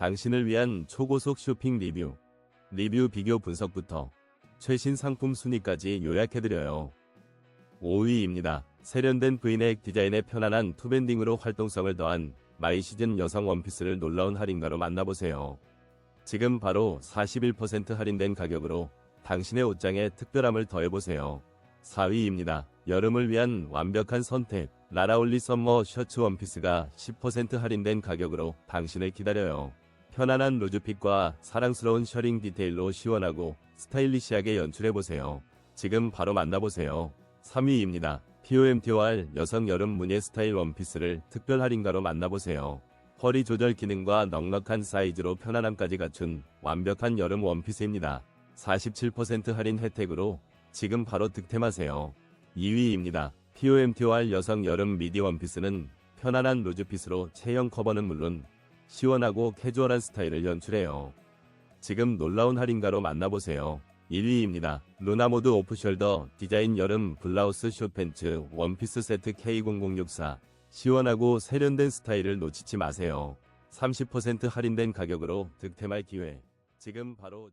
당신을 위한 초고속 쇼핑 리뷰, 리뷰 비교 분석부터 최신 상품 순위까지 요약해드려요. 5위입니다. 세련된 브이넥 디자인의 편안한 투밴딩으로 활동성을 더한 마이 시즌 여성 원피스를 놀라운 할인가로 만나보세요. 지금 바로 41% 할인된 가격으로 당신의 옷장에 특별함을 더해보세요. 4위입니다. 여름을 위한 완벽한 선택. 라라올리 썸머 셔츠 원피스가 10% 할인된 가격으로 당신을 기다려요. 편안한 루즈핏과 사랑스러운 셔링 디테일로 시원하고 스타일리시하게 연출해보세요. 지금 바로 만나보세요. 3위입니다. POMTOR 여성 여름 무늬 스타일 원피스를 특별 할인가로 만나보세요. 허리 조절 기능과 넉넉한 사이즈로 편안함까지 갖춘 완벽한 여름 원피스입니다. 47% 할인 혜택으로 지금 바로 득템하세요. 2위입니다. POMTOR 여성 여름 미디 원피스는 편안한 루즈핏으로 체형 커버는 물론 시원하고 캐주얼한 스타일을 연출해요. 지금 놀라운 할인가로 만나보세요. 1위입니다. 루나모드 오프숄더 디자인 여름 블라우스 숏팬츠 원피스 세트 K0064 시원하고 세련된 스타일을 놓치지 마세요. 30% 할인된 가격으로 득템할 기회. 지금 바로